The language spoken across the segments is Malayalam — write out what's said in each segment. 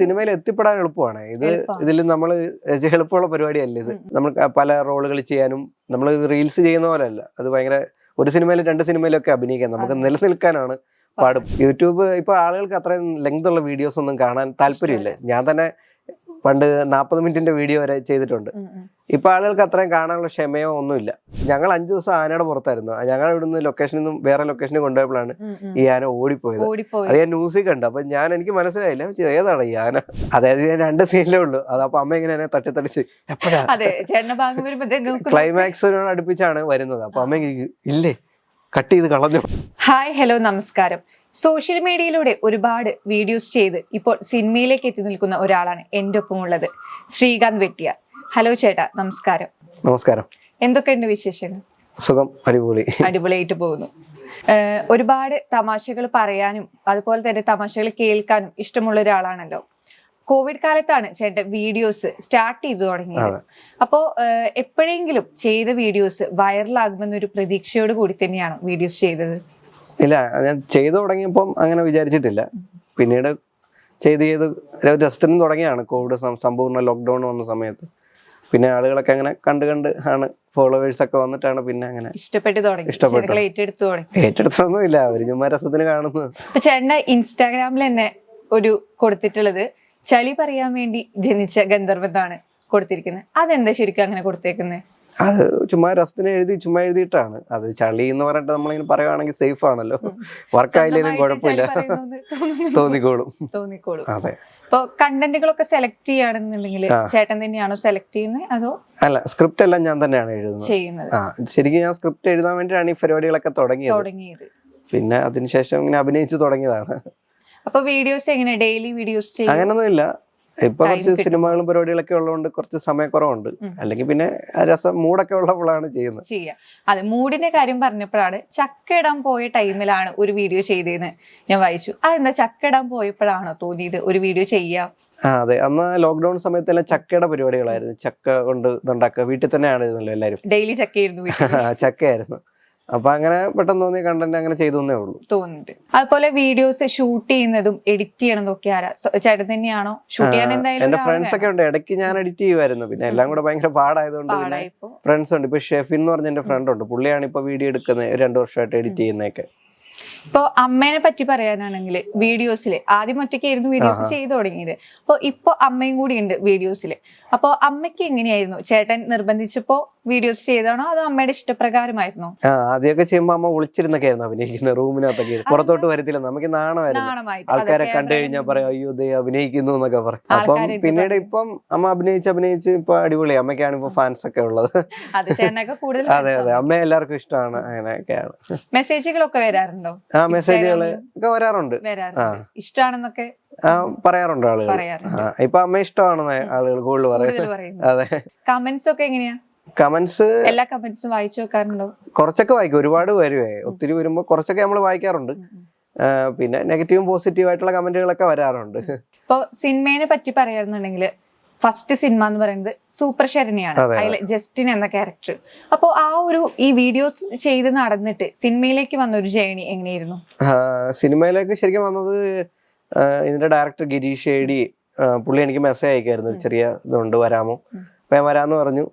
സിനിമയിൽ എത്തിപ്പെടാൻ എളുപ്പമാണ്. ഇത്. ഇതിൽ നമ്മൾ എളുപ്പമുള്ള പരിപാടിയല്ല ഇത്. നമ്മൾ പല റോളുകൾ ചെയ്യാനും നമ്മൾ റീൽസ് ചെയ്യുന്ന പോലെ അല്ല അത് ഭയങ്കര ഒരു സിനിമയിൽ രണ്ട് സിനിമയിലൊക്കെ അഭിനയിക്കാൻ നമുക്ക് നിലനിൽക്കാനാണ് പാടും. യൂട്യൂബ് ഇപ്പൊ ആളുകൾക്ക് അത്രയും ലെങ്ത് ഉള്ള വീഡിയോസ് ഒന്നും കാണാൻ താല്പര്യമില്ല. ഞാൻ തന്നെ പണ്ട് നാൽപ്പത് മിനിറ്റിന്റെ വീഡിയോ വരെ ചെയ്തിട്ടുണ്ട്. ഇപ്പൊ ആളുകൾക്ക് അത്രയും കാണാനുള്ള ക്ഷമയോ ഒന്നുമില്ല. ഞങ്ങൾ അഞ്ചു ദിവസം ആനയുടെ പുറത്തായിരുന്നു. ഞങ്ങൾ ഇവിടുന്ന് ലൊക്കേഷനിൽ നിന്നും വേറെ ലൊക്കേഷനിൽ കൊണ്ടുപോയപ്പോഴാണ്. ഈ ആന ഓടിപ്പോയത്. ഓടിപ്പോയി. അത് ഞാൻ ന്യൂസിൽ കണ്ടു. അപ്പൊ ഞാൻ എനിക്ക് മനസ്സിലായില്ല. ഏതാണ് ഈ ആന? അതായത് ഞാൻ രണ്ട് സീനിലേ ഉള്ളൂ. അത് അപ്പൊ അമ്മ ഇങ്ങനെ എന്നെ തട്ടി തടിച്ച് എപ്പോഴാ. ക്ലൈമാക്സിനോട് അടുപ്പിച്ചാണ് വരുന്നത്. അപ്പൊ അമ്മ ഇല്ലേ കട്ട് ചെയ്ത് കളഞ്ഞു? ഹായ് ഹലോ നമസ്കാരം. സോഷ്യൽ മീഡിയയിലൂടെ ഒരുപാട് വീഡിയോസ് ചെയ്ത് ഇപ്പോൾ സിനിമയിലേക്ക് എത്തി നിൽക്കുന്ന ഒരാളാണ് എന്റെ ഒപ്പമുള്ളത്. ശ്രീകാന്ത് വെട്ടിയ. ഹലോ ചേട്ടാ നമസ്കാരം. നമസ്കാരം. എന്തൊക്കെയുണ്ട് വിശേഷങ്ങൾ? സുഖം അടിപൊളി. അടിപൊളിയായിട്ട് പോകുന്നു. ഒരുപാട് തമാശകൾ പറയാനും അതുപോലെ തന്നെ തമാശകൾ കേൾക്കാനും ഇഷ്ടമുള്ള ഒരാളാണല്ലോ. കോവിഡ് കാലത്താണ് ചേട്ട വീഡിയോസ് സ്റ്റാർട്ട് ചെയ്തു തുടങ്ങിയത്. അപ്പോൾ അപ്പോ എപ്പോഴെങ്കിലും ചെയ്ത വീഡിയോസ് വൈറലാകുമെന്നൊരു പ്രതീക്ഷയോട് കൂടി തന്നെയാണ് വീഡിയോസ് ചെയ്തത്? ഇല്ല ഞാൻ ചെയ്തു തുടങ്ങിയപ്പം അങ്ങനെ വിചാരിച്ചിട്ടില്ല. പിന്നീട് ചെയ്ത് ചെയ്ത് ജസ്റ്റിന് തുടങ്ങിയാണ് കോവിഡ് സമ്പൂർണ ലോക്ക്ഡൗൺ വന്ന സമയത്ത്. പിന്നെ ആളുകളൊക്കെ അങ്ങനെ കണ്ട് കണ്ട് ആണ് ഫോളോവേഴ്സ് ഒക്കെ വന്നിട്ടാണ് പിന്നെ അങ്ങനെ ഇഷ്ടപ്പെട്ട് തുടങ്ങി. ഇഷ്ടപ്പെട്ടു. ഏറ്റെടുത്തൊന്നും ഇല്ല. അവർ ചുമ്മാ രസത്തിന് കാണുന്നത് ചേട്ടന്റെ ഇൻസ്റ്റാഗ്രാമിൽ തന്നെ ഒരു കൊടുത്തിട്ടുള്ളത് ചളി പറയാൻ വേണ്ടി ജനിച്ച ഗന്ധർവത്താണ് കൊടുത്തിരിക്കുന്നത്. അതെന്താ ശരിക്കും അങ്ങനെ കൊടുത്തേക്കുന്നത് അത് ചുമ്മാ രസത്തിന് എഴുതി ചുമ്മാ എഴുതിയിട്ടാണ്. അത് ചളി എന്ന് പറഞ്ഞിട്ട് നമ്മളിങ്ങനെ പറയുവാണെങ്കിൽ സേഫ് ആണല്ലോ. വർക്ക് ആയില്ലേലും കുഴപ്പമില്ല. തോന്നിക്കോളും. തോന്നിക്കോളും. അതെ. ഇപ്പൊ കണ്ടന്റുകളൊക്കെ സെലക്ട് ചെയ്യുകയാണെന്നുണ്ടെങ്കിൽ. ചേട്ടൻ തന്നെയാണോ സെലക്ട് ചെയ്യുന്നത് അതോ അല്ല സ്ക്രിപ്റ്റ് എല്ലാം ഞാൻ തന്നെയാണ് എഴുതുന്നത്. ചെയ്യുന്നത്? ശരിക്കും ഞാൻ സ്ക്രിപ്റ്റ് എഴുതാൻ വേണ്ടിയിട്ടാണ് ഈ പരിപാടികളൊക്കെ തുടങ്ങിയത്. തുടങ്ങിയത്. പിന്നെ അതിനുശേഷം ഇങ്ങനെ അഭിനയിച്ച് തുടങ്ങിയതാണ്. അപ്പൊ വീഡിയോസ് എങ്ങനെ? ഡെയിലി വീഡിയോസ് അങ്ങനൊന്നും ഇല്ല ഇപ്പൊ കുറച്ച് സിനിമകളും പരിപാടികളൊക്കെ ഉള്ളതുകൊണ്ട് കുറച്ച് സമയക്കുറവുണ്ട്. അല്ലെങ്കിൽ പിന്നെ രസം മൂടൊക്കെ ഉള്ളപ്പോഴാണ് ചെയ്യുന്നത്. ചെയ്യാം. അതെ മൂടിന്റെ കാര്യം പറഞ്ഞപ്പോഴാണ് ചക്ക ഇടാൻ പോയ ടൈമിലാണ് ഒരു വീഡിയോ ചെയ്തതെന്ന് ഞാൻ വായിച്ചു. അതെന്താ ചക്ക ഇടാൻ പോയപ്പോഴാണോ തോന്നിയത് ഒരു വീഡിയോ ചെയ്യാം? ആ അതെ. അന്ന് ലോക്ക്ഡൌൺ സമയത്തെല്ലാം ചക്കയുടെ പരിപാടികളായിരുന്നു. ചക്ക കൊണ്ട് ഇതുണ്ടാക്കുക. വീട്ടിൽ തന്നെയാണ് ഇരുന്നല്ലോ എല്ലാവരും. ഡെയിലി ചക്കയായിരുന്നു ചക്കയായിരുന്നു. അപ്പൊ അങ്ങനെ പെട്ടെന്ന് തോന്നിയ കണ്ടന്റ് അങ്ങനെ ചെയ്തു തന്നേ ഉള്ളൂ. തോന്നിട്ട് അതുപോലെ വീഡിയോസ് ഷൂട്ട് ചെയ്യുന്നതും എഡിറ്റ് ചെയ്യണതും ഒക്കെ ആരാ? ചേട്ടൻ തന്നെയാണോ? ഷൂട്ട് ചെയ്യാൻ എന്തായാലും എന്റെ ഫ്രണ്ട്സ് ഒക്കെ ഉണ്ട്. ഇടയ്ക്ക് ഞാൻ എഡിറ്റ് ചെയ്യുമായിരുന്നു പിന്നെ എല്ലാം കൂടെ ഭയങ്കര പാടായതുകൊണ്ട് പിന്നെ ഫ്രണ്ട്സ് ഉണ്ട്. ഇപ്പൊ ഷെഫിൻ എന്ന് പറഞ്ഞ എന്റെ ഫ്രണ്ട് ഉണ്ട്. പുള്ളിയാണ് ഇപ്പൊ വീഡിയോ എടുക്കുന്നത് രണ്ടു വർഷമായിട്ട് എഡിറ്റ് ചെയ്യുന്നതൊക്കെ. ഇപ്പോ അമ്മേനെ പറ്റി പറയാനാണെങ്കിൽ വീഡിയോസിൽ ആദ്യം ഒറ്റയ്ക്കായിരുന്നു വീഡിയോസ് ചെയ്തു തുടങ്ങിയത്. അപ്പൊ ഇപ്പൊ അമ്മയും കൂടി ഉണ്ട് വീഡിയോസിൽ അപ്പൊ അമ്മയ്ക്ക് എങ്ങനെയായിരുന്നു? ചേട്ടൻ നിർബന്ധിച്ചപ്പോ വീഡിയോസ് ചെയ്താണോ അതോ അമ്മയുടെ ഇഷ്ടപ്രകാരമായിരുന്നോ? ആ ആദ്യമൊക്കെ ചെയ്യുമ്പോ അമ്മ ഒളിച്ചിരുന്നൊക്കെ ആയിരുന്നു അഭിനയിക്കുന്നത് റൂമിനകത്തൊക്കെ. പുറത്തോട്ട് വരത്തില്ല. നമുക്ക് നാണമായിരുന്നു. നാണമായിട്ട്. ആൾക്കാരെ കണ്ടു കഴിഞ്ഞാൽ. പറയാം അയ്യോ ദേ അഭിനയിക്കുന്നു എന്നൊക്കെ പറയും. അപ്പം ആൾക്കാര് ഇത് പിന്നീട് പറയും. ഇപ്പം അമ്മ അഭിനയിച്ച് അഭിനയിച്ച് ഇപ്പൊ അടിപൊളി. അമ്മയ്ക്കാണ് ഇപ്പൊ ഫാൻസ് ഒക്കെ ഉള്ളത്. അതെ ചേട്ടനൊക്കെ കൂടുതൽ അതെ അതെ. അമ്മ എല്ലാവർക്കും ഇഷ്ടമാണ്. അങ്ങനെയൊക്കെയാണ്. മെസ്സേജുകളൊക്കെ വരാറുണ്ടോ? ആ മെസ്സേജുകൾ ഒക്കെ വരാറുണ്ട്. ആ. പറയാറുണ്ട് ആളുകൾ പറയാറുണ്ട്. ആ ഇപ്പൊ അമ്മ ഇഷ്ടമാണെന്ന് ആളുകൾ കൂടുതൽ കൂടുതൽ പറയുന്നത്. പറയുന്നു അതെ. കമന്റ്സ് ഒക്കെ എങ്ങനെയാ? കമന്റ്സ് എല്ലാ കമന്റ്സും വായിച്ചു വെക്കാറുണ്ടോ? കുറച്ചൊക്കെ വായിക്കും. ഒരുപാട് വരുവേ. ഒത്തിരി വരുമ്പോ കുറച്ചൊക്കെ നമ്മൾ വായിക്കാറുണ്ട്. പിന്നെ നെഗറ്റീവും പോസിറ്റീവ് ആയിട്ടുള്ള കമന്റുകളൊക്കെ വരാറുണ്ട്. ഇപ്പൊ സിനിമയെ പറ്റി പറയാന്നുണ്ടെങ്കിൽ ഫസ്റ്റ് സിനിമ എന്ന് പറയുന്നത് സൂപ്പർ ശരണിയാണ്. അതെ, അതെ. അതിൽ ജസ്റ്റിൻ എന്ന ക്യാരക്ടർ അപ്പോൾ ആ ഒരു ഈ വീഡിയോസ് ചെയ്ത് നടന്നിട്ട് സിനിമയിലേക്ക് വന്ന ഒരു ജേണി എങ്ങനെയായിരുന്നു? സിനിമയിലേക്ക് ശരിക്കും വന്നത് ഇതിന്റെ ഡയറക്ടർ ഗിരീഷ് ഏടി പുള്ളി എനിക്ക് മെസ്സേജ് അയക്കായിരുന്നു. ചെറിയ ഇതുണ്ട് വരാമോ. അപ്പൊ ഞാൻ വരാന്ന് പറഞ്ഞു.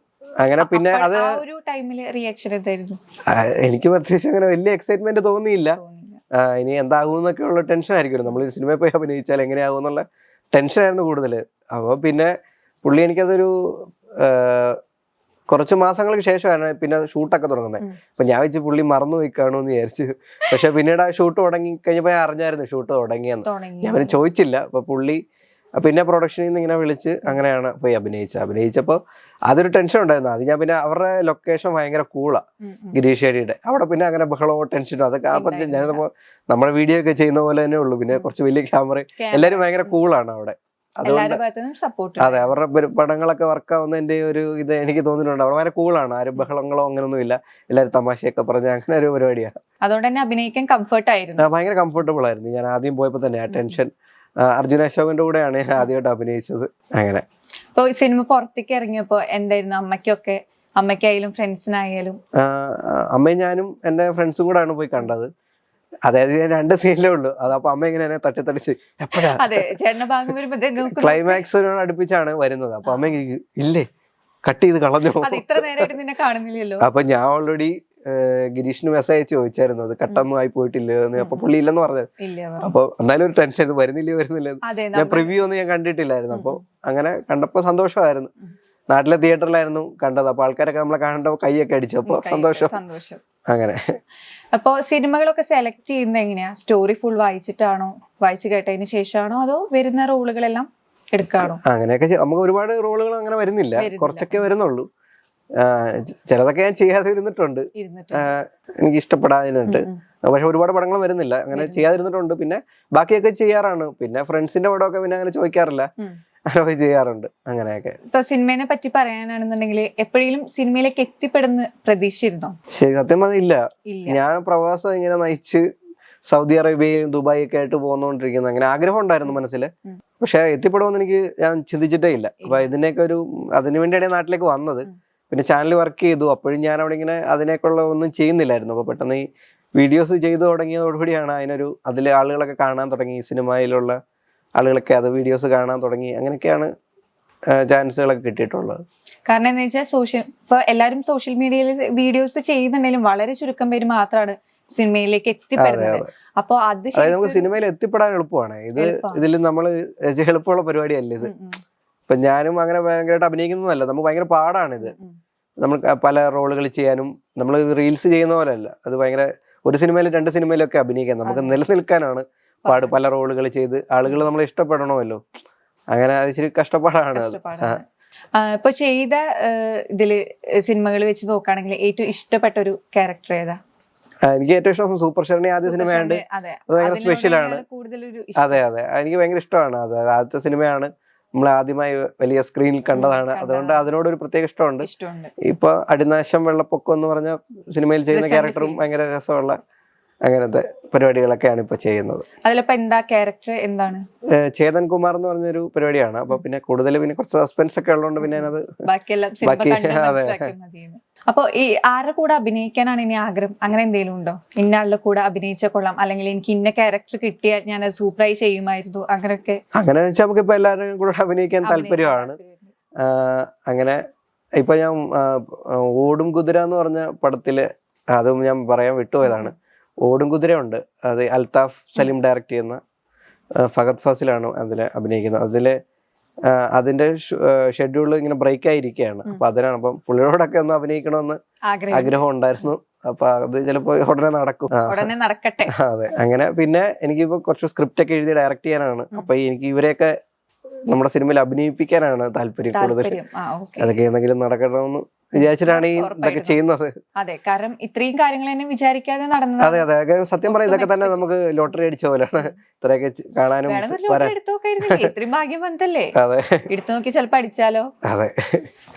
അങ്ങനെ പിന്നെ അത് ഒരു ടൈമിൽ റിയാക്ഷൻ എന്തായിരുന്നു? എനിക്ക് പ്രത്യേകിച്ച് അങ്ങനെ വലിയ എക്സൈറ്റ്മെന്റ് തോന്നിയില്ല. ഇനി എന്താകും എന്നൊക്കെ ഉള്ള ടെൻഷൻ ആയിരിക്കും നമ്മൾ സിനിമയിൽ പോയി അഭിനയിച്ചാൽ എങ്ങനെയാകും എന്നുള്ള ടെൻഷനായിരുന്നു കൂടുതൽ അപ്പോൾ പിന്നെ പുള്ളി എനിക്കതൊരു കുറച്ച് മാസങ്ങൾക്ക് ശേഷമാണ് പിന്നെ ഷൂട്ടൊക്കെ തുടങ്ങുന്നത്. അപ്പൊ ഞാൻ വെച്ച് പുള്ളി മറന്നു പോയി കാണുമെന്ന് വിചാരിച്ചു. പക്ഷെ പിന്നീട് ആ ഷൂട്ട് തുടങ്ങി കഴിഞ്ഞപ്പോൾ ഞാൻ അറിഞ്ഞായിരുന്നു ഷൂട്ട് തുടങ്ങിയെന്ന്. ഞാൻ ചോദിച്ചില്ല. അപ്പൊ പുള്ളി പിന്നെ പ്രൊഡക്ഷനിൽ നിന്ന് ഇങ്ങനെ വിളിച്ച് അങ്ങനെയാണ് പോയി അഭിനയിച്ചത്. അഭിനയിച്ചപ്പോൾ അതൊരു ടെൻഷൻ ഉണ്ടായിരുന്നു. അത് ഞാൻ പിന്നെ അവരുടെ ലൊക്കേഷൻ ഭയങ്കര കൂളാണ് ഉം, ഉം. ഗിരീഷ് ഏടിയുടെ അവിടെ പിന്നെ അങ്ങനെ ബഹളമോ ടെൻഷനോ അതൊക്കെ ആ പറ്റി ഞാനിപ്പോൾ ഞാനിപ്പോ നമ്മുടെ വീഡിയോ ഒക്കെ ചെയ്യുന്ന പോലെ തന്നെ ഉള്ളൂ. പിന്നെ കുറച്ച് വലിയ ക്യാമറ എല്ലാവരും എല്ലാരും ഭയങ്കര കൂളാണ് അവിടെ. അതുകൊണ്ട് അതെ അവരുടെ പടങ്ങളൊക്കെ വർക്കാവുന്നതിന്റെ ഒരു ഇത് എനിക്ക് തോന്നിയിട്ടുണ്ട് അവിടെ ഭയങ്കര കൂളാണ് ആരും ബഹളങ്ങളോ അങ്ങനൊന്നും ഇല്ല. എല്ലാവരും തമാശയൊക്കെ പറഞ്ഞ അങ്ങനെ ഒരു പരിപാടിയാണ് അതുകൊണ്ട് തന്നെ അഭിനയിക്കാൻ കംഫർട്ട് ആയിരുന്നു. ഭയങ്കര കംഫർട്ടബിൾ ആയിരുന്നു. ഞാൻ ആദ്യം പോയപ്പോൾ തന്നെ ആ ടെൻഷൻ അർജുന അശോകന്റെ കൂടെയാണ് ഞാൻ ആദ്യമായിട്ട് അഭിനയിച്ചത്. അങ്ങനെ. ഇപ്പൊ സിനിമ പുറത്തേക്ക് ഇറങ്ങിയപ്പോ എന്തായിരുന്നു? അമ്മയ്ക്കൊക്കെ അമ്മയ്ക്കായാലും ഫ്രണ്ട്സിനായാലും? അമ്മയും ഞാനും എന്റെ ഫ്രണ്ട്സും കൂടെയാണ് പോയി കണ്ടത്. അതായത് ഞാൻ രണ്ട് സീനിലേ ഉള്ളൂ. അതപ്പോ അമ്മ ഇങ്ങനെ എന്നെ എപ്പോഴാ? വരുമ്പോ ദേ നോക്കുന്നു. ക്ലൈമാക്സിനോട് അടുപ്പിച്ചാണ് വരുന്നത്. അപ്പൊ അമ്മ ഇല്ലേ കട്ട് ചെയ്ത് കളഞ്ഞു? അപ്പൊ ഞാൻ ഓൾറെഡി ഗിരീഷിന് മെസ്സേജ് ചോദിച്ചായിരുന്നു അത് കട്ടൊന്നും ആയി പോയിട്ടില്ല? എന്ന് അപ്പൊ പുള്ളി ഇല്ലെന്ന് പറഞ്ഞത്. അപ്പൊ എന്തായാലും ഒരു ടെൻഷൻ വരുന്നില്ല വരുന്നില്ലേ ഞാൻ പ്രിവ്യൂ ഒന്നും ഞാൻ കണ്ടിട്ടില്ലായിരുന്നു. അപ്പൊ അങ്ങനെ കണ്ടപ്പോ സന്തോഷമായിരുന്നു. നാട്ടിലെ തിയേറ്ററിലായിരുന്നു കണ്ടത്. അപ്പൊ ആൾക്കാരൊക്കെ നമ്മളെ കാണേണ്ട കൈയൊക്കെ അടിച്ചു. അപ്പൊ സന്തോഷം. അങ്ങനെ. അപ്പോ സിനിമകളൊക്കെ സെലക്ട് ചെയ്യുന്ന എങ്ങനെയാ? സ്റ്റോറി ഫുൾ വായിച്ചിട്ടാണോ? വായിച്ചു കേട്ടതിന് ശേഷമാണോ? അതോ വരുന്ന റോളുകളെല്ലാം എടുക്കാണോ? അങ്ങനെയൊക്കെ നമുക്ക് ഒരുപാട് റോളുകൾ അങ്ങനെ വരുന്നില്ല. കുറച്ചൊക്കെ വരുന്നുള്ളൂ. ചിലതൊക്കെ ഞാൻ ചെയ്യാതെ ഇരുന്നിട്ടുണ്ട്. എനിക്ക് ഇഷ്ടപ്പെടാതിരുന്നിട്ട്. പക്ഷെ ഒരുപാട് പടങ്ങൾ വരുന്നില്ല. അങ്ങനെ ചെയ്യാതിരുന്നിട്ടുണ്ട്. പിന്നെ ബാക്കിയൊക്കെ ചെയ്യാറാണ്. പിന്നെ ഫ്രണ്ട്സിന്റെ പടമൊക്കെ പിന്നെ അങ്ങനെ ചോദിക്കാറില്ല. അങ്ങനെ ചെയ്യാറുണ്ട്. അങ്ങനെയൊക്കെ. ഇപ്പൊ സിനിമയെ പറ്റി പറയാനാണെന്നുണ്ടെങ്കിൽ എപ്പോഴെങ്കിലും സിനിമയിലേക്ക് എത്തിപ്പെടുന്ന പ്രതീക്ഷിച്ചിരുന്നോ ശരി സത്യം ഇല്ല. ഞാൻ പ്രവാസം ഇങ്ങനെ നയിച്ച് സൗദി അറേബ്യയും ദുബായി ഒക്കെ ആയിട്ട് പോന്നുകൊണ്ടിരിക്കുന്നത് അങ്ങനെ ആഗ്രഹം ഉണ്ടായിരുന്നു മനസ്സിൽ പക്ഷെ എത്തിപ്പെടുമെന്ന് എനിക്ക് ഞാൻ ചിന്തിച്ചിട്ടേ ഇല്ല. അപ്പൊ ഇതിനൊക്കെ ഒരു അതിനു വേണ്ടിയാണ് നാട്ടിലേക്ക് വന്നത്. പിന്നെ ചാനൽ വർക്ക് ചെയ്തു. അപ്പോഴും ഞാൻ അവിടെ ഇങ്ങനെ അതിനേക്കുള്ള ഒന്നും ചെയ്യുന്നില്ലായിരുന്നു. അപ്പോൾ പെട്ടെന്ന് ഈ വീഡിയോസ് ചെയ്തു തുടങ്ങിയതോടുകൂടിയാണ് അതിനൊരു അതിലെ ആളുകളൊക്കെ കാണാൻ തുടങ്ങി. സിനിമയിലുള്ള ആളുകളൊക്കെ അത് വീഡിയോസ് കാണാൻ തുടങ്ങി. അങ്ങനെയൊക്കെയാണ് ചാൻസുകളൊക്കെ കിട്ടിയിട്ടുള്ളത്. കാരണം എന്താ വെച്ചാൽ സോഷ്യൽ ഇപ്പൊ എല്ലാരും സോഷ്യൽ മീഡിയയിൽ വീഡിയോസ് ചെയ്യുന്നുണ്ടെങ്കിലും വളരെ ചുരുക്കം പേര് മാത്രമാണ് സിനിമയിലേക്ക് എത്തിപ്പെടുന്നത്. അപ്പോൾ അപ്പൊ അത് നമുക്ക് സിനിമയിൽ എത്തിപ്പെടാൻ എളുപ്പമാണ്. ഇത്. ഇതിൽ നമ്മൾ എളുപ്പമുള്ള പരിപാടിയല്ല ഇത്? ഇപ്പൊ ഞാനും അങ്ങനെ ഭയങ്കരമായിട്ട് അഭിനയിക്കുന്നതല്ല. നമുക്ക് ഭയങ്കര പാടാണ് ഇത് ഉം, ഉം. നമ്മൾ പല റോളുകൾ ചെയ്യാനും നമ്മൾ റീൽസ് ചെയ്യുന്ന പോലെയല്ല. അത് ഭയങ്കര ഒരു സിനിമയിൽ രണ്ട് സിനിമയിലൊക്കെ അഭിനയിക്കാൻ നമുക്ക്. നിലനിൽക്കാനാണ് പാട് പല റോളുകൾ ചെയ്ത് ആളുകൾ നമ്മളെ ഇഷ്ടപ്പെടണമല്ലോ. അങ്ങനെ അത് ഇച്ചിരി കഷ്ടപ്പാടാണ് അത്. ഇപ്പൊ ചെയ്ത ഇതിൽ സിനിമകൾ വെച്ച് നോക്കുകയാണെങ്കിൽ ഏറ്റവും ഇഷ്ടപ്പെട്ട ഒരു ക്യാരക്ടർ ഏതാ? എനിക്ക് ഏറ്റവും ഇഷ്ടം സൂപ്പർ ഷെറിനെ ആദ്യ സിനിമയാണ് അതെ. ഭയങ്കര ഇഷ്ടം. അതെ അതെ. എനിക്ക് ഭയങ്കര ഇഷ്ടമാണ് അത് ആദ്യത്തെ സിനിമയാണ്. നമ്മൾ ആദ്യമായി വലിയ സ്ക്രീനിൽ കണ്ടതാണ്. അതുകൊണ്ട് അതിനോട് ഒരു പ്രത്യേക ഇഷ്ടമുണ്ട്. ഇപ്പൊ അടിനാശം വെള്ളപ്പൊക്കം എന്ന് പറഞ്ഞ സിനിമയിൽ ചെയ്യുന്ന ക്യാരക്ടറും. ഭയങ്കര രസമുള്ള അങ്ങനത്തെ പരിപാടികളൊക്കെയാണ് ഇപ്പൊ ചെയ്യുന്നത്. അതിലിപ്പോ എന്താ ക്യാരക്ടർ എന്താണ്? ചേതൻ കുമാർ എന്ന് പറഞ്ഞൊരു പരിപാടിയാണ്. അപ്പൊ പിന്നെ കൂടുതൽ പിന്നെ കുറച്ച് സസ്പെൻസ് ഒക്കെ ഉള്ളതുകൊണ്ട് പിന്നെ സിനിമ ബാക്കി, അതെ. അപ്പൊ ഈ ആരുടെ കൂടെ അഭിനയിക്കാനാണ് ഇനി ആഗ്രഹം? അങ്ങനെ എന്തെങ്കിലും ഉണ്ടോ? ഇന്ന ആളുടെ കൂടെ അഭിനയിച്ച കൊള്ളാം. അല്ലെങ്കിൽ എനിക്ക് ഇന്ന ക്യാരക്ടർ കിട്ടിയാൽ ഞാൻ അത് സൂപ്പറായി ചെയ്യുമായിരുന്നു. അങ്ങനെയൊക്കെ. അങ്ങനെ വെച്ചാൽ ഇപ്പൊ എല്ലാവരും കൂടെ അഭിനയിക്കാൻ താല്പര്യമാണ്. അങ്ങനെ ഇപ്പൊ ഞാൻ ഓടും കുതിര എന്ന് പറഞ്ഞ പടത്തിൽ അതും ഞാൻ പറയാൻ വിട്ടുപോയതാണ്. ഓടും കുതിര ഉണ്ട് അത് അൽതാഫ് സലീം ഡയറക്റ്റ് ചെയ്യുന്ന ഫഹദ് ഫാസിലാണ് അതിൽ അഭിനയിക്കുന്നത്. ആഹ് അതിന്റെ ഷെഡ്യൂൾ ഇങ്ങനെ ബ്രേക്ക് ആയിരിക്കുകയാണ്. അപ്പൊ അതിനാണ് അപ്പം പുള്ളിയോടൊക്കെ ഒന്ന് അഭിനയിക്കണമെന്ന് ആഗ്രഹം. ഉണ്ടായിരുന്നു. അപ്പൊ അത് ചിലപ്പോ ഉടനെ നടക്കും. ഉടനെ നടക്കട്ടെ. അതെ. അങ്ങനെ പിന്നെ എനിക്കിപ്പോ കുറച്ച് സ്ക്രിപ്റ്റ് ഒക്കെ എഴുതി ഡയറക്റ്റ് ചെയ്യാനാണ്. അപ്പൊ എനിക്ക് ഇവരെയൊക്കെ നമ്മുടെ സിനിമയിൽ അഭിനയിപ്പിക്കാനാണ് താല്പര്യം കൂടുതൽ. അതൊക്കെ എന്തെങ്കിലും നടക്കണമെന്ന് വിചാരിച്ചിട്ടാണ് ഈ ഇതൊക്കെ ചെയ്യുന്നത്. അതെ കാരണം ഇത്രയും കാര്യങ്ങൾ തന്നെ വിചാരിക്കാതെ നടന്നത് അതെ അതെ. സത്യം പറയാം ഇതൊക്കെ തന്നെ നമുക്ക് ലോട്ടറി അടിച്ച പോലെയാണ്. ഇത്രയൊക്കെ കാണാനും ഇത്രയും ഭാഗ്യം വന്നല്ലേ അതെ. എടുത്തു നോക്കി ചിലപ്പോ അടിച്ചാലോ? അതെ.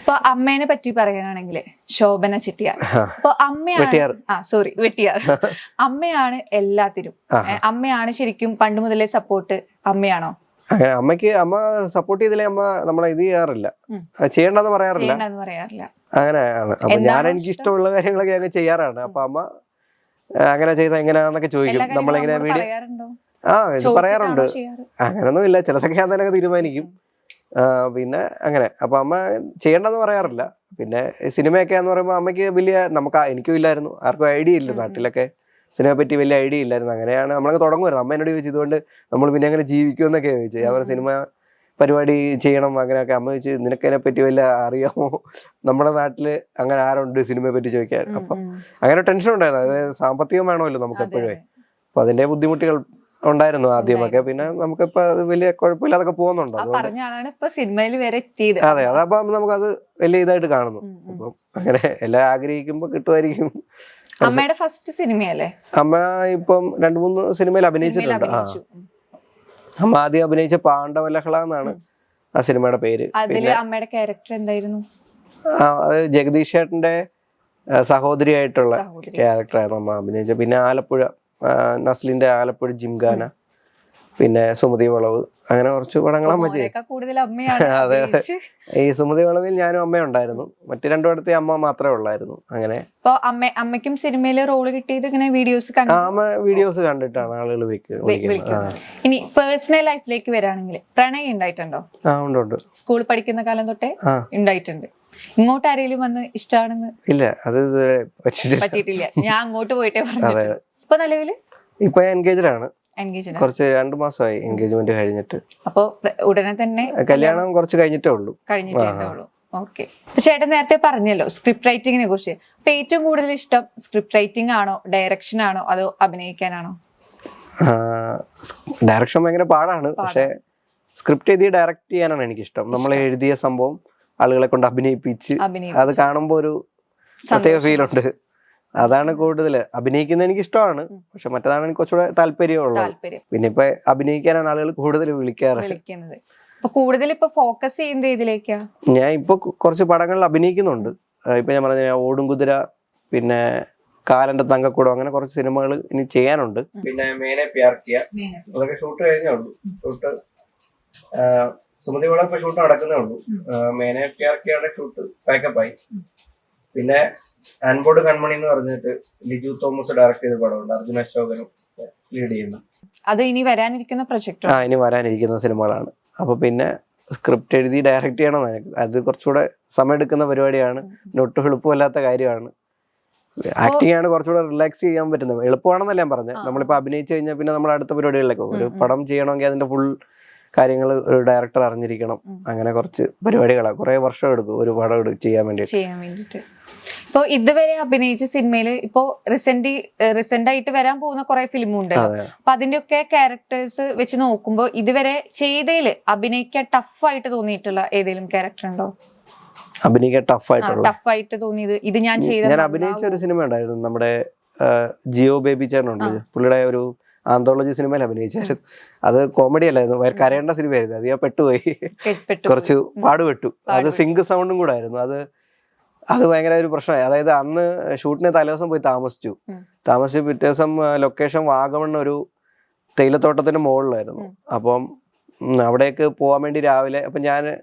ഇപ്പൊ അമ്മേനെ പറ്റി പറയുകയാണെങ്കിൽ ശോഭന ചെട്ടിയാർ. അപ്പൊ അമ്മയാണ് ആ സോറി വെട്ടിയാർ. അമ്മയാണ് എല്ലാത്തിനും. അമ്മയാണ് ശരിക്കും പണ്ട് മുതലേ സപ്പോർട്ട് അമ്മയാണോ? അങ്ങനെ അമ്മയ്ക്ക് അമ്മ സപ്പോർട്ട് ചെയ്തില്ലേ അമ്മ നമ്മളെ ഇത് ചെയ്യാറില്ല. ചെയ്യണ്ടെന്ന് പറയാറില്ല. അങ്ങനെയാണ് അപ്പൊ ഞാൻ എനിക്ക് ഇഷ്ടമുള്ള കാര്യങ്ങളൊക്കെ അങ്ങ് ചെയ്യാറാണ്. അപ്പൊ അമ്മ അങ്ങനെ ചെയ്ത എങ്ങനെയാണെന്നൊക്കെ ചോദിക്കും. നമ്മളെങ്ങനെ വീഡിയോ ആ ഇത് പറയാറുണ്ട്? അങ്ങനൊന്നും ഇല്ല. ചിലതൊക്കെ ഞാൻ തന്നെ തീരുമാനിക്കും. പിന്നെ അങ്ങനെ. അപ്പൊ അമ്മ ചെയ്യണ്ടെന്ന് പറയാറില്ല. പിന്നെ സിനിമയൊക്കെ എന്ന് പറയുമ്പോൾ അമ്മയ്ക്ക് വലിയ നമുക്ക് എനിക്കും ഇല്ലായിരുന്നു. ആർക്കും ഐഡിയ ഇല്ല. നാട്ടിലൊക്കെ. സിനിമയെ പറ്റി വലിയ ഐഡിയ ഇല്ലായിരുന്നു. അങ്ങനെയാണ് നമ്മളൊക്കെ തുടങ്ങുമായിരുന്നു. അമ്മ എന്നോട് ചോദിച്ചു ഇതുകൊണ്ട് നമ്മൾ പിന്നെ അങ്ങനെ ജീവിക്കുമെന്നൊക്കെ ചോദിച്ചു. പറഞ്ഞു, സിനിമ പരിപാടി ചെയ്യണം. അങ്ങനെയൊക്കെ അമ്മ ചോദിച്ചു നിനക്ക് അതിനെ പറ്റി വല്ല അറിയാമോ? നമ്മുടെ നാട്ടിൽ അങ്ങനെ ആരുണ്ട് സിനിമയെ പറ്റി ചോദിക്കാൻ. അപ്പൊ അങ്ങനെ ടെൻഷൻ ഉണ്ടായിരുന്നു. അതായത് സാമ്പത്തികം വേണമല്ലോ നമുക്ക് എപ്പോഴേ. അപ്പൊ അതിന്റെ ബുദ്ധിമുട്ടുകൾ ഉണ്ടായിരുന്നു ആദ്യമൊക്കെ. പിന്നെ നമുക്കിപ്പോ അത് വലിയ കുഴപ്പമില്ലാതൊക്കെ പോകുന്നുണ്ട്. അതെ അതപ്പോ നമുക്കത് വലിയ ഇതായിട്ട് കാണുന്നു. അപ്പം അങ്ങനെ എല്ലാം ആഗ്രഹിക്കുമ്പോ കിട്ടുമായിരിക്കും. അമ്മയുടെ ഫസ്റ്റ് സിനിമയല്ലേ? അമ്മ ഇപ്പം രണ്ടു മൂന്ന് സിനിമയിൽ അഭിനയിച്ചിട്ടുണ്ട്. അമ്മ ആദ്യം അഭിനയിച്ച പാണ്ഡവലഹള എന്നാണ് ആ സിനിമയുടെ പേര്. അതിൽ അമ്മയുടെ ക്യാരക്ടർ എന്തായിരുന്നു? ആ, അത് ജഗദീഷ് ചേട്ടന്റെ സഹോദരിയായിട്ടുള്ള സഹോദരി. ക്യാരക്ടറായിരുന്നു അമ്മ അഭിനയിച്ച പിന്നെ ആലപ്പുഴ നസ്ലിന്റെ ആലപ്പുഴ ജിംഖാന. പിന്നെ സുമതി വളവ് അങ്ങനെ കുറച്ച് പടങ്ങൾ അമ്മ അതെ. ഈ സുമതി വളവിൽ ഞാനും അമ്മ ഉണ്ടായിരുന്നു. മറ്റു രണ്ടിടത്തെ അമ്മ മാത്രമേ ഉള്ളായിരുന്നു. അങ്ങനെ. അമ്മ അമ്മയ്ക്കും സിനിമയിലെ റോൾ കിട്ടിയത് ഇങ്ങനെ വീഡിയോസ് അമ്മ വീഡിയോസ് കണ്ടിട്ടാണ് ആളുകൾ ഇനി പേഴ്സണൽ ലൈഫിലേക്ക് വരാണെങ്കിൽ പ്രണയം ഉണ്ടായിട്ടുണ്ടോ? ആ ഉണ്ട് ഉണ്ട്. സ്കൂൾ പഠിക്കുന്ന കാലം തൊട്ടേ ഉണ്ടായിട്ടുണ്ട്. ഇങ്ങോട്ട് ആരെങ്കിലും വന്ന് ഇഷ്ടമാണെന്ന് ഇല്ല അത് പറ്റിയിട്ടില്ല. ഞാൻ അങ്ങോട്ട് പോയിട്ടേ പറഞ്ഞു ഇപ്പൊ നിലവിൽ? ഇപ്പൊ എൻഗേജ്ഡ് ആണ്. കുറച്ച് രണ്ടു മാസമായി എൻഗേജ്മെന്റ് കഴിഞ്ഞിട്ട്. അപ്പോ ഉടനെ തന്നെ കല്യാണം കുറച്ച് കഴിഞ്ഞിട്ടേ ഉള്ളൂ. കഴിഞ്ഞിട്ടേ ഉണ്ടാവുള്ളൂ ഓക്കെ. ചേട്ടൻ നേരത്തെ പറഞ്ഞല്ലോ സ്ക്രിപ്റ്റ് റൈറ്റിങ്ങിനെ കുറിച്ച്. അപ്പൊ ഏറ്റവും കൂടുതൽ ഇഷ്ടം സ്ക്രിപ്റ്റ് റൈറ്റിംഗ് ആണോ ഡയറക്ഷൻ ആണോ അതോ അഭിനയിക്കാനാണോ? ഡയറക്ഷൻ ഭയങ്കര പാടാണ്. പക്ഷെ സ്ക്രിപ്റ്റ് എഴുതി ഡയറക്റ്റ് ചെയ്യാനാണ് എനിക്ക് ഇഷ്ടം. നമ്മൾ എഴുതിയ സംഭവം ആളുകളെ കൊണ്ട് അഭിനയിപ്പിച്ച് അത് കാണുമ്പോൾ ഒരു പ്രത്യേക ഫീൽ ഉണ്ട്. അതാണ് കൂടുതൽ അഭിനയിക്കുന്നത് എനിക്ക് ഇഷ്ടമാണ് പക്ഷെ മറ്റേതാണ് എനിക്ക് കുറച്ചുകൂടെ താല്പര്യമുള്ളത് താല്പര്യം. പിന്നെ ഇപ്പൊ അഭിനയിക്കാനാണ് ആളുകൾ കൂടുതൽ വിളിക്കാറ്. കൂടുതൽ ഇപ്പൊ ഫോക്കസ് ചെയ്യുന്നത് ഇതിലേക്കാ ഞാൻ ഇപ്പൊ കുറച്ച് പടങ്ങളിൽ അഭിനയിക്കുന്നുണ്ട്. ഇപ്പൊ ഞാൻ പറഞ്ഞ ഓടും കുതിര പിന്നെ കാലന്റെ തങ്കക്കൂടം അങ്ങനെ കുറച്ച് സിനിമകൾ ഇനി ചെയ്യാനുണ്ട്. പിന്നെ മേനെ പ്യാർക്കിയ അതൊക്കെ ഷൂട്ട് കഴിഞ്ഞേ ഉള്ളൂ. ഷൂട്ട് സുമതി ഇപ്പൊ ഷൂട്ട് നടക്കുന്നേ ഉള്ളൂ. മേനെ പ്യാർക്കിയുടെ ഷൂട്ട് പാക്കപ്പ് ആയി. പിന്നെ അൻബോർഡ് കൺമണി എന്ന് പറഞ്ഞിട്ട് ലിജു തോമസ് ഡയറക്ട് ചെയ്ത പടമുണ്ട്. അർജുന അശോകനും ലീഡ് ചെയ്യുന്നു. അത് ഇനി വരാനിരിക്കുന്ന പ്രൊജക്ട് ആ ഇനി വരാനിരിക്കുന്ന സിനിമകളാണ്. അപ്പൊ പിന്നെ സ്ക്രിപ്റ്റ് എഴുതി ഡയറക്റ്റ് ചെയ്യണം എനിക്ക്. അത് കുറച്ചുകൂടെ സമയമെടുക്കുന്ന പരിപാടിയാണ്. ഒട്ടും എളുപ്പമല്ലാത്ത കാര്യമാണ്. ആക്ടിംഗ് ആണ് കുറച്ചുകൂടെ റിലാക്സ് ചെയ്യാൻ പറ്റുന്നത്. എളുപ്പമാണെന്നല്ല ഞാൻ പറഞ്ഞത്. നമ്മളിപ്പോ അഭിനയിച്ചു കഴിഞ്ഞാൽ പിന്നെ നമ്മൾ അടുത്ത പരിപാടികളിലേക്ക് പോകും ഒരു പടം ചെയ്യണമെങ്കിൽ അതിന്റെ ഫുൾ കാര്യങ്ങൾ ഒരു ഡയറക്ടർ അറിഞ്ഞിരിക്കണം. അങ്ങനെ കുറച്ച് പരിപാടികളാണ് കുറെ വർഷം എടുക്കും ഒരു പടം എടുക്കും ചെയ്യാൻ വേണ്ടി ഇപ്പൊ ഇതുവരെ അഭിനയിച്ച സിനിമയിൽ ഇപ്പൊ റീസെന്റ് റീസെന്റ് ആയിട്ട് വരാൻ പോകുന്ന കുറെ ഫിലിമും ഉണ്ട് അതെ. അപ്പൊ അതിന്റെ ഒക്കെ ക്യാരക്ടേഴ്സ് വെച്ച് നോക്കുമ്പോ ഇതുവരെ ചെയ്തതിൽ അഭിനയിക്കാൻ ടഫ് ആയിട്ട് തോന്നിയിട്ടുള്ള ഏതെങ്കിലും ക്യാരക്ടർ ഉണ്ടോ? അഭിനയിക്കാൻ ടഫ് ആയിട്ടുള്ള? ടഫ് ആയിട്ട് തോന്നിയത് ഇത് ഞാൻ ചെയ്ത ഞാൻ അഭിനയിച്ച ഒരു സിനിമ ഉണ്ടായിരുന്നു നമ്മുടെ ജിയോ ബേബി ചേട്ടനുണ്ട് പുള്ളിയുടെ ഒരു ആന്തോളജി സിനിമയിൽ അഭിനയിച്ചായിരുന്നു. അത് കോമഡി അല്ലായിരുന്നു. കരയേണ്ട സിനിമയായിരുന്നു. അത് ഞാൻ പെട്ടുപോയി. കുറച്ച് പാടുപെട്ടു. അത്. സിങ്ക് സൗണ്ടും കൂടെ ആയിരുന്നു. അത് അത് ഭയങ്കര ഒരു പ്രശ്നമായി. അതായത് അന്ന് ഷൂട്ടിന് തലേദിവസം പോയി താമസിച്ചു. താമസിച്ച് പിറ്റേ ദിവസം ലൊക്കേഷൻ വാഗമൺ ഒരു തേയിലത്തോട്ടത്തിന്റെ മുകളിലായിരുന്നു. അപ്പം അവിടേക്ക് പോകാൻ വേണ്ടി രാവിലെ അപ്പം ഞാൻ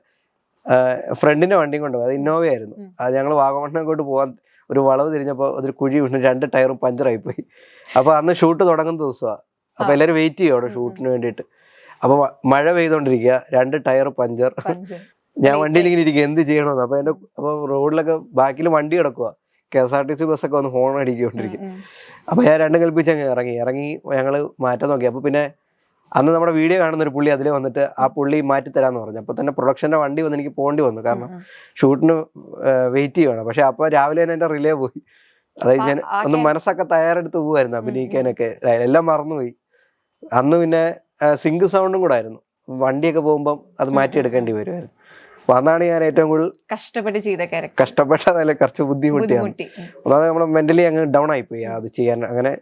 ഫ്രണ്ടിന്റെ വണ്ടിയും കൊണ്ടുപോയി. അത് ഇന്നോവ ആയിരുന്നു. അത് ഞങ്ങൾ വാഗമണ്ണേക്കോട്ട് പോകാൻ ഒരു വളവ് തിരിഞ്ഞപ്പോൾ അതൊരു കുഴി വീണ് രണ്ട് ടയറും പഞ്ചറായി പോയി അപ്പൊ അന്ന് ഷൂട്ട് തുടങ്ങുന്ന ദിവസമാണ് അപ്പൊ ആ. എല്ലാവരും വെയിറ്റ് ചെയ്യും അവിടെ. ഷൂട്ടിന് വേണ്ടിയിട്ട്. അപ്പൊ മ- മഴ പെയ്തോണ്ടിരിക്കുക രണ്ട് ടയർ പഞ്ചർ. പഞ്ച് ഞാൻ വണ്ടിയിൽ ഇങ്ങനെ ഇരിക്കും എന്ത് ചെയ്യണമെന്ന്. അപ്പൊ എന്റെ അപ്പൊ റോഡിലൊക്കെ ബാക്കിൽ വണ്ടി കിടക്കുക K S R T C ബസ്സൊക്കെ വന്ന് ഹോൺ അടിക്കൊണ്ടിരിക്കും. അപ്പൊ ഞാൻ രണ്ടും കൽപ്പിച്ച് അങ്ങ് ഇറങ്ങി. ഇറങ്ങി ഞങ്ങൾ മാറ്റാൻ നോക്കി. അപ്പൊ പിന്നെ അന്ന് നമ്മുടെ വീഡിയോ കാണുന്ന ഒരു പുള്ളി അതിൽ വന്നിട്ട് ആ പുള്ളി മാറ്റി തരാന്ന് പറഞ്ഞു. അപ്പൊ തന്നെ പ്രൊഡക്ഷന്റെ വണ്ടി വന്ന് എനിക്ക് പോകേണ്ടി വന്നു. കാരണം. ഷൂട്ടിന് വെയിറ്റ് ചെയ്യണം പക്ഷെ അപ്പൊ രാവിലെ തന്നെ എന്റെ റിലേ പോയി. അതായത് ഞാൻ ഒന്ന് മനസ്സൊക്കെ തയ്യാറെടുത്ത് പോവായിരുന്നു അഭിനയിക്കാനൊക്കെ. എല്ലാം മറന്നുപോയി. അന്ന് പിന്നെ സിങ്ക് സൗണ്ടും കൂടെ ആയിരുന്നു. വണ്ടിയൊക്കെ പോകുമ്പം അത് മാറ്റിയെടുക്കേണ്ടി വരുമായിരുന്നു അന്നാണ് ഞാൻ ഏറ്റവും കൂടുതൽ കഷ്ടപ്പെട്ട് ചെയ്ത ക്യാരക്ടർ കഷ്ടപ്പെട്ടതല്ല കുറച്ച് ബുദ്ധിമുട്ടിയാണ് അതായത് നമ്മൾ മെന്റലി അങ്ങ് ഡൗൺ ആയിപ്പോയി അത് ചെയ്യാൻ അങ്ങനെ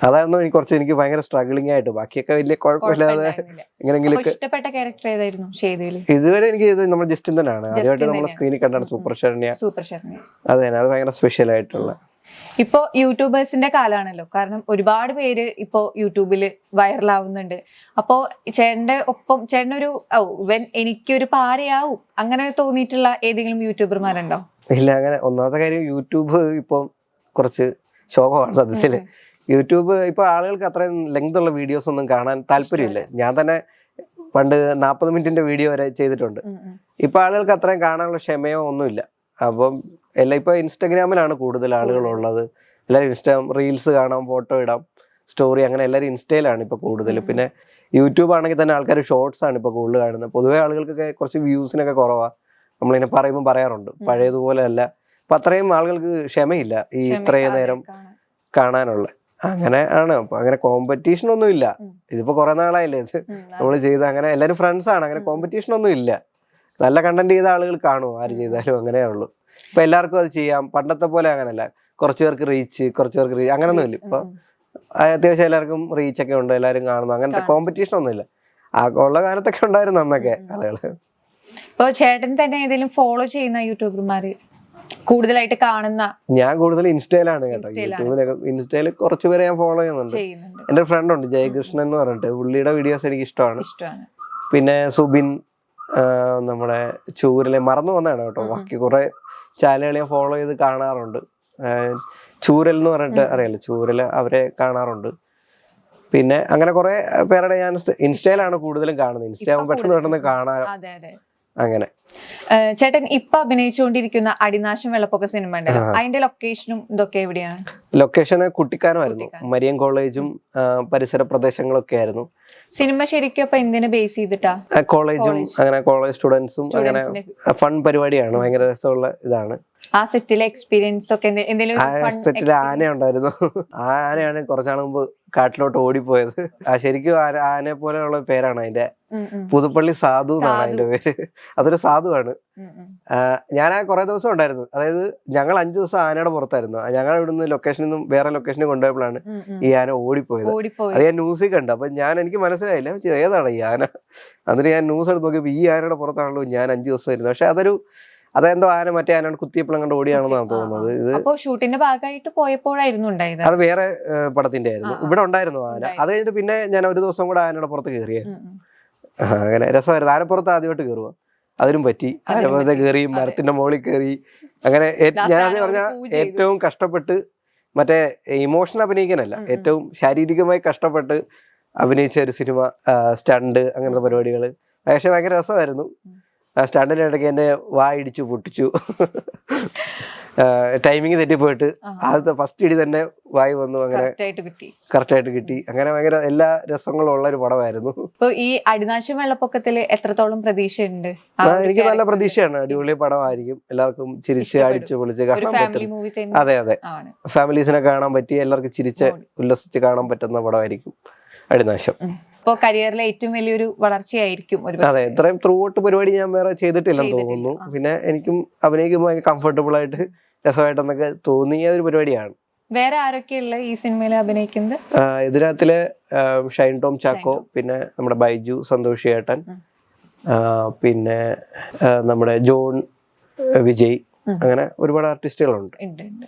അതായിരുന്നു എനിക്ക് കുറച്ച് എനിക്ക് ഭയങ്കര സ്ട്രഗ്ലിംഗ് ആയിട്ട്. ബാക്കിയൊക്കെ വലിയ കുഴപ്പമില്ലാതെ. എങ്ങനെങ്കിലും ഇഷ്ടപ്പെട്ട ക്യാരക്ടർ ഏതായിരുന്നു ചെയ്തതിൽ? ഇതുവരെ എനിക്ക് ഇത് നമ്മൾ ജസ്റ്റിൻ തന്നെയാണ്. ആദ്യമായിട്ട് നമ്മൾ സ്ക്രീനിൽ കണ്ടാണ് സൂപ്പർ ശരണ്യ. സൂപ്പർ ഷെർണിയ അതെ അത് ഭയങ്കര സ്പെഷ്യൽ ആയിട്ടുള്ള ഇപ്പോ യൂട്യൂബേഴ്സിന്റെ കാലാണല്ലോ. കാരണം ഒരുപാട് പേര് ഇപ്പോ യൂട്യൂബിൽ വൈറലാവുന്നുണ്ട്. അപ്പോ ചേട്ടന്റെ ഒപ്പം ചേട്ടനൊരു ഓ ഇവൻ എനിക്കൊരു പാരയാവും. അങ്ങനെ തോന്നിയിട്ടുള്ള ഏതെങ്കിലും യൂട്യൂബർമാരുണ്ടോ? ഇല്ല അങ്ങനെ ഒന്നാമത്തെ കാര്യം യൂട്യൂബ് ഇപ്പം കുറച്ച് ശോകമാണ് സത്യത്തിൽ. യൂട്യൂബ് ഇപ്പൊ ആളുകൾക്ക് അത്രയും ലെങ്ത് ഉള്ള വീഡിയോസ് ഒന്നും കാണാൻ താല്പര്യമില്ല. ഞാൻ തന്നെ പണ്ട് നാൽപ്പത് മിനിറ്റിന്റെ വീഡിയോ വരെ ചെയ്തിട്ടുണ്ട്. ഇപ്പൊ ആളുകൾക്ക് അത്രയും കാണാനുള്ള ക്ഷമയോ ഒന്നുമില്ല. അപ്പം എല്ലാം ഇപ്പൊ ഇൻസ്റ്റഗ്രാമിലാണ് കൂടുതൽ ആളുകൾ ഉള്ളത് എല്ലാവരും ഇൻസ്റ്റാ റീൽസ് കാണാം ഫോട്ടോ ഇടാം സ്റ്റോറി അങ്ങനെ എല്ലാവരും ഇൻസ്റ്റയിലാണ് ഇപ്പൊ കൂടുതൽ. പിന്നെ യൂട്യൂബ് ആണെങ്കിൽ തന്നെ ആൾക്കാർ ഷോർട്സ് ആണ് ഇപ്പൊ കൂടുതൽ കാണുന്നത്. പൊതുവെ ആളുകൾക്കൊക്കെ കുറച്ച് വ്യൂസിനൊക്കെ കുറവാ. നമ്മളിങ്ങനെ പറയുമ്പോൾ പറയാറുണ്ട്. പഴയതുപോലെ അല്ല അപ്പൊ അത്രയും ആളുകൾക്ക് ക്ഷമയില്ല ഈ ഇത്രയും നേരം. കാണാനുള്ള. അങ്ങനെ ആണ്. അപ്പൊ അങ്ങനെ കോമ്പറ്റീഷൻ ഒന്നും ഇല്ല. ഇതിപ്പോ കുറെ നാളായില്ലേ ഇത്? നമ്മൾ ചെയ്ത അങ്ങനെ എല്ലാരും ഫ്രണ്ട്സ് ആണ്. അങ്ങനെ. കോമ്പറ്റീഷൻ ഒന്നും ഇല്ല. നല്ല കണ്ടന്റ് ചെയ്ത ആളുകൾ കാണും. ആര് ചെയ്താലും അങ്ങനെയേ ഉള്ളൂ. ഇപ്പൊ എല്ലാവർക്കും അത് ചെയ്യാം. പണ്ടത്തെ പോലെ അങ്ങനല്ല. കുറച്ചു പേർക്ക് റീച്ച് കുറച്ചു പേർക്ക് റീച്ച് അങ്ങനൊന്നും ഇല്ല. ഇപ്പൊ അത്യാവശ്യം എല്ലാവർക്കും റീച്ച് ഒക്കെ ഉണ്ട്. എല്ലാവരും കാണുന്നു. അങ്ങനത്തെ. കോമ്പറ്റീഷൻ ഒന്നും ഇല്ല ആ ഉള്ള കാലത്തൊക്കെ ഉണ്ടായിരുന്നു അന്നൊക്കെ ആളുകൾ ഇപ്പൊ ചേട്ടൻ തന്നെ ഏതെങ്കിലും ഫോളോ ചെയ്യുന്ന യൂട്യൂബർമാര് കൂടുതലായിട്ട് കാണുന്ന? ഞാൻ കൂടുതൽ ഇൻസ്റ്റയിലാണ് കേട്ടോ. യൂട്യൂബിലൊക്കെ ഇൻസ്റ്റയിൽ കുറച്ച് പേരെ ഞാൻ ഫോളോ ചെയ്യുന്നുണ്ട്. എന്റെ ഫ്രണ്ട് ഉണ്ട് ജയകൃഷ്ണൻ എന്ന് പറഞ്ഞിട്ട്. പുള്ളിയുടെ വീഡിയോസ് എനിക്ക് ഇഷ്ടമാണ്. പിന്നെ സുബിൻ നമ്മുടെ ചൂരിലെ മറന്നു വന്നതാണ് കേട്ടോ. ബാക്കി കുറെ ചാനലുകൾ ഞാൻ ഫോളോ ചെയ്ത് കാണാറുണ്ട്. ചൂരൽ എന്ന് പറഞ്ഞിട്ട്. അറിയാലോ? ചൂരൽ അവരെ കാണാറുണ്ട്. പിന്നെ അങ്ങനെ കുറെ പേരുടെ ഞാൻ ഇൻസ്റ്റയിലാണ് കൂടുതലും കാണുന്നത്. ഇൻസ്റ്റ ഇപ്പൊ ആകുമ്പോൾ പെട്ടെന്ന് പെട്ടെന്ന് കാണാൻ അതെ. അങ്ങനെ. ചേട്ടൻ ഇപ്പൊ അഭിനയിച്ചുകൊണ്ടിരിക്കുന്ന അടിനാശം വെള്ളപ്പൊക്ക സിനിമ ഉണ്ടല്ലോ അതിന്റെ ലൊക്കേഷനും ഇതൊക്കെ എവിടെയാണ്? ലൊക്കേഷൻ കുട്ടിക്കാനായിരുന്നു കുട്ടിക്കാനം. മരിയൻ കോളേജും പരിസര പ്രദേശങ്ങളൊക്കെ ആയിരുന്നു. സിനിമ ശരിക്കും അപ്പൊ എന്തിനെ ബേസ് ചെയ്തിട്ടാ? കോളേജും അങ്ങനെ കോളേജ് സ്റ്റുഡൻസും അങ്ങനെ ഫൺ പരിപാടിയാണ്. ഭയങ്കര രസമുള്ള ഇതാണ്. ആ സെറ്റിലെ എക്സ്പീരിയൻസ് ഒക്കെ എന്തെങ്കിലും സെറ്റിൽ? ആന ഉണ്ടായിരുന്നു ആ ആനയാണ് കുറച്ചാൾ മുമ്പ് കാട്ടിലോട്ട് ഓടിപ്പോയത്. ആ ശരിക്കും ആനെ ആനയെ പോലെയുള്ള പേരാണ് അതിന്റെ. പുതുപ്പള്ളി സാധു എന്നാണ് അതിന്റെ പേര്. അതൊരു ഉം. ഞാൻ ആ കുറെ ദിവസം ഉണ്ടായിരുന്നു. അതായത് ഞങ്ങൾ അഞ്ചു ദിവസം ആനയുടെ പുറത്തായിരുന്നു. ഞങ്ങൾ ഇവിടുന്ന് ലൊക്കേഷനിൽ നിന്നും വേറെ ലൊക്കേഷനിൽ കൊണ്ടുപോയപ്പോഴാണ്. ഈ ആന ഓടിപ്പോയത്. ഓടിപ്പോയി. അത് ഞാൻ ന്യൂസിൽ കണ്ടു. അപ്പൊ ഞാൻ എനിക്ക് മനസ്സിലായില്ല. ഏതാണ് ഈ ആന? എന്നിട്ട് ഞാൻ ന്യൂസ് എടുത്ത് നോക്കിയപ്പോൾ ഈ ആനയുടെ പുറത്താണല്ലോ ഞാൻ അഞ്ചു ദിവസം ഇരുന്നത്. പക്ഷെ അതൊരു അതെന്തോ ആന മറ്റേ ആനാണ് കുത്തിയപ്പോഴും കണ്ട് ഓടിയാണെന്നാണ്. തോന്നുന്നത് ഇത് ഷൂട്ടിന്റെ ഭാഗമായിട്ട് പോയപ്പോഴായിരുന്നു ഉണ്ടായത് അത് വേറെ പടത്തിന്റെ ആയിരുന്നു. ഇവിടെ ഉണ്ടായിരുന്നു ആന. അത് കഴിഞ്ഞിട്ട് പിന്നെ ഞാൻ ഒരു ദിവസം കൂടെ ആനയുടെ പുറത്ത് കയറിയ ഉം, ഉം. അങ്ങനെ രസമായിരുന്നു ആനപ്പുറത്ത് ആദ്യമായിട്ട് കയറുക അതിനും പറ്റി ആനപ്പുറത്ത്. കയറി. മരത്തിന്റെ മുകളിൽ കയറി അങ്ങനെ ഞാൻ പറഞ്ഞ ഏറ്റവും കഷ്ടപ്പെട്ട് മറ്റേ ഇമോഷൻ അഭിനയിക്കാനല്ല. ഏറ്റവും ശാരീരികമായി കഷ്ടപ്പെട്ട് അഭിനയിച്ച ഒരു സിനിമ സ്റ്റണ്ട് അങ്ങനത്തെ പരിപാടികൾ പക്ഷേ ഭയങ്കര രസമായിരുന്നു ഇടയ്ക്ക് എന്റെ വായിടിച്ചു പൊട്ടിച്ചു. ടൈമിങ് തെറ്റിപ്പോയിട്ട്. ആദ്യത്തെ ഫസ്റ്റ് ഇടി തന്നെ വായി വന്നു അങ്ങനെ കറക്റ്റായിട്ട് കിട്ടി. കറക്റ്റ് ആയിട്ട് കിട്ടി. അങ്ങനെ ഭയങ്കര എല്ലാ രസങ്ങളും ഉള്ള ഒരു പടമായിരുന്നു. ഇപ്പൊ ഈ അടിനാശം വെള്ളപ്പൊക്കത്തിൽ എത്രത്തോളം പ്രതീക്ഷയുണ്ട്? എനിക്ക് നല്ല പ്രതീക്ഷയാണ്. അടിപൊളി പടമായിരിക്കും. എല്ലാവർക്കും ചിരിച്ച്. അടിച്ചു പൊളിച്ച് കാണാൻ പറ്റും. അതെ അതെ. ഫാമിലീസിനെ കാണാൻ പറ്റി എല്ലാവർക്കും ചിരിച്ച് ഉല്ലസിച്ച് കാണാൻ പറ്റുന്ന പടമായിരിക്കും അടിനാശം. ഇപ്പൊ കരിയറിലെ ഏറ്റവും വലിയൊരു വളർച്ചയായിരിക്കും അതെ ഇത്രയും ത്രൂ ഔട്ട് പരിപാടി ഞാൻ വേറെ ചെയ്തിട്ടില്ലെന്ന് ചെയ്തിട്ടില്ല, തോന്നുന്നു. പിന്നെ എനിക്കും അഭിനയിക്കുമ്പോൾ കംഫർട്ടബിൾ ആയിട്ട് രസമായിട്ടെന്നൊക്കെ തോന്നിയ ഒരു പരിപാടിയാണ്. വേറെ ആരൊക്കെയുള്ള ഈ സിനിമയിൽ അഭിനയിക്കുന്നത്? ഇതിനകത്തിലെ ഷൈൻ ടോം ചാക്കോ പിന്നെ നമ്മുടെ ബൈജു സന്തോഷ് ഏട്ടൻ പിന്നെ നമ്മുടെ ജോൺ വിജയ് അങ്ങനെ ഒരുപാട് ആർട്ടിസ്റ്റുകളുണ്ട് ഉണ്ട് ഉണ്ട്.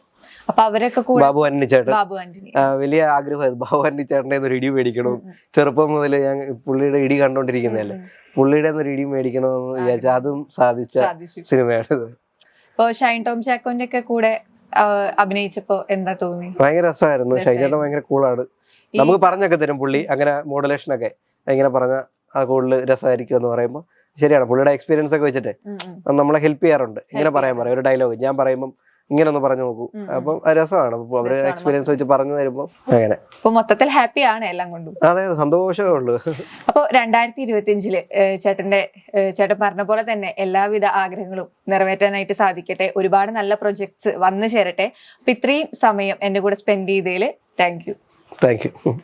അപ്പൊ അവരൊക്കെ കൂടെ ബാബു അന്നി ചേട്ടൻ. ബാബു ആന്റണി. വലിയ ആഗ്രഹം ബാബു അന്നി ചേട്ടന്റെ ഒരു ഇടി മേടിക്കണം. ചെറുപ്പം മുതൽ ഞാൻ പുള്ളിയുടെ ഇടി കണ്ടോണ്ടിരിക്കുന്നതല്ലേ. പുള്ളിയുടെ ഒരു ഇടി മേടിക്കണമെന്ന് വിചാരിച്ച അതും സാധിച്ച സിനിമയാണ്. ഇപ്പൊ ഷൈൻ ടോം ചാക്കോന്റെ ഒക്കെ കൂടെ അഭിനയിച്ചപ്പോ എന്താ തോന്നി? ഭയങ്കര രസമായിരുന്നു. ഷൈൻ ചേട്ടൻ ഭയങ്കര കൂളാണ്. നമുക്ക് പറഞ്ഞൊക്കെ തരും പുള്ളി. അങ്ങനെ മോഡുലേഷൻ ഒക്കെ. ഇങ്ങനെ പറഞ്ഞ അത് കൂടുതൽ രസമായിരിക്കും എന്ന് പറയുമ്പോൾ ശരിയാണ് പുള്ളിയുടെ എക്സ്പീരിയൻസ് ഒക്കെ വെച്ചിട്ട് നമ്മളെ ഹെൽപ്പ് ചെയ്യാറുണ്ട്. ഇങ്ങനെ പറയാൻ പറയും. ഒരു ഡയലോഗ് ഞാൻ പറയുമ്പോൾ ഇങ്ങനെ ഒന്ന് പറഞ്ഞു നോക്കൂ. അപ്പം രസമാണ്. അപ്പോൾ അവർ എക്സ്പീരിയൻസ് വെച്ച് പറഞ്ഞു തരുമ്പോൾ അങ്ങനെ. മൊത്തത്തിൽ ഹാപ്പി ആണ് എല്ലാം കൊണ്ടും. അതെ സന്തോഷമേ ഉള്ളൂ. അപ്പൊ രണ്ടായിരത്തി ഇരുപത്തി അഞ്ചിൽ ചേട്ടന്റെ ചേട്ടൻ പറഞ്ഞ പോലെ തന്നെ എല്ലാവിധ ആഗ്രഹങ്ങളും നിറവേറ്റാനായിട്ട് സാധിക്കട്ടെ. ഒരുപാട് നല്ല പ്രൊജക്ട്സ് വന്നു ചേരട്ടെ. അപ്പൊ ഇത്രയും സമയം എന്റെ കൂടെ സ്പെൻഡ് ചെയ്തതിൽ താങ്ക് യു താങ്ക് യു